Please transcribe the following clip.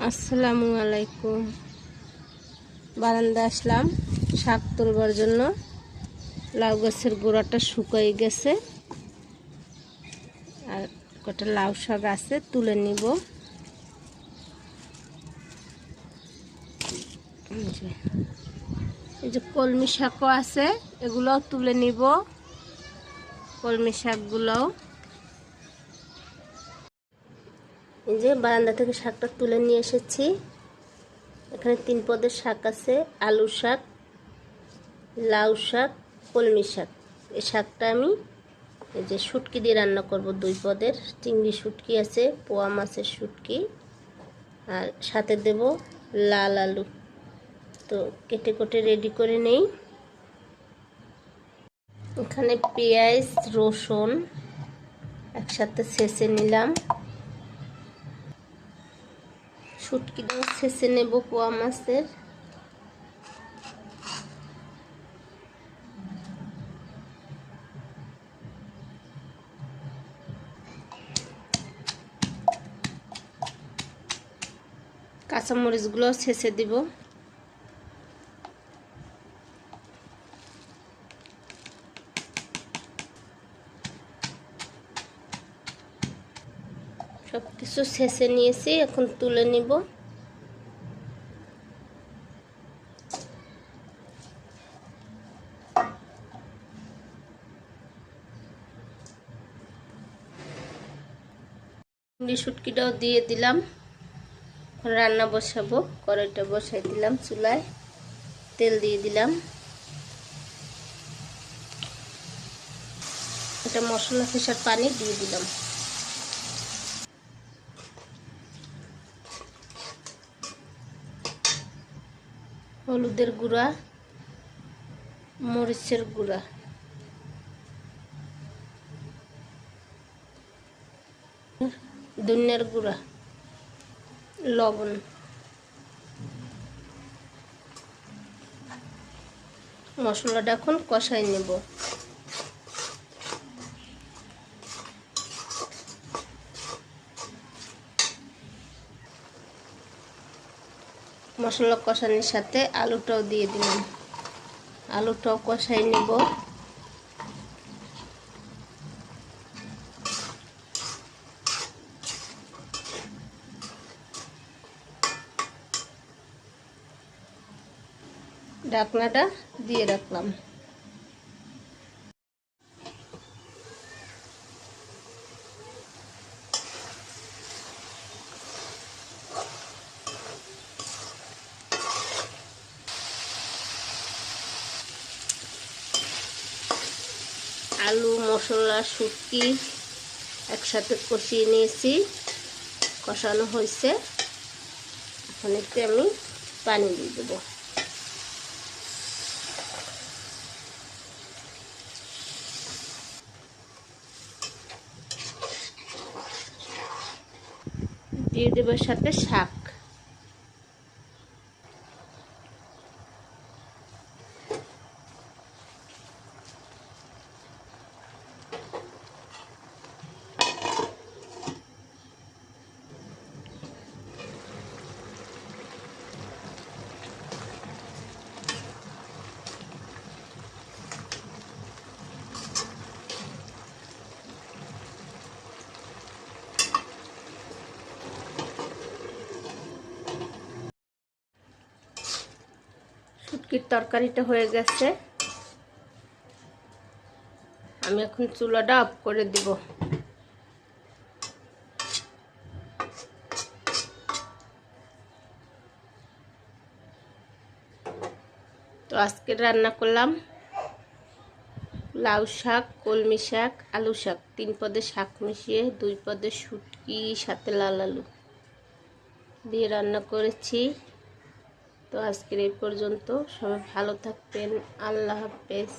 আসসালামু আলাইকুম। বারান্দা আসলাম শাক তুলবার জন্য। লাউ গাছের গোড়াটা শুকাই গেছে। আর কটা লাউ শাক আছে, তুলে নিব। এই যে- কলমি শাকও আছে, এগুলোও তুলে নিব। কলমি শাকগুলোও। এই যে বারান্দা থেকে শাকটা তুলে নিয়ে এসেছি। এখানে তিন পদের শাক আছে, আলু শাক, লাউ শাক, কলমি শাক। এই শাকটা আমি এই যে শুটকি দিয়ে রান্না করব দুই পদের। চিংড়ি শুটকি আছে, পোয়া মাছের শুটকি, আর সাথে দেব লাল আলু। তো কেটে কেটে রেডি করে নেই। এখানে পেঁয়াজ, রসুন একসাথে ছেঁচে নিলাম। শুটকিটাও শেষে নেব পোয়া মাছের। কাঁচামরিচগুলো শেষে দিব। সব কিছু ছেঁচে নিয়েছি, এখন তুলে নিব। চিংড়ি শুটকিটাও দিয়ে দিলাম। রান্না বসাবো, কড়াইটা বসাই দিলাম চুলায়, তেল দিয়ে দিলাম। এটা মশলা ফেসার পানি দিয়ে দিলাম। হলুদের গুঁড়া মরিচের গুঁড়া। ধনিয়ার গুঁড়া লবণ। মশলাটা এখন কষাই নেব। মশলা কষানোর সাথে আলুটাও দিয়ে দিলাম। আলুটাও কষাই নেব। ঢাকনাটা দিয়ে রাখলাম। আলু, মশলা, শুটকি একসাথে কষিয়ে নিয়েছি। কষানো হয়েছে। এখন একটু আমি পানি দিয়ে দেবো। দিয়ে দেবো সাথে শাক। শুটকির তরকারিটা হয়ে গেছে? আমি এখন চুলাটা অফ করে দিব। তো আজকে রান্না করলাম লাউ শাক, কলমি শাক, আলু শাক। তিন পদে শাক মিশিয়ে, দুই পদে শুটকি, সাথে লাল আলু। দিয়ে রান্না করেছি। তো আজকের এই পর্যন্ত সবাই ভালো থাকবেন। আল্লাহ হাফেজ।